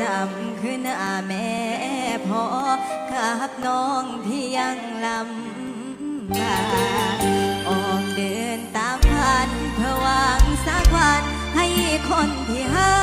จำขึ้น้าแม่พ่อกับน้องที่ยังลำบากออกเดินตามพันเพื่อวางสักวันให้คนที่หา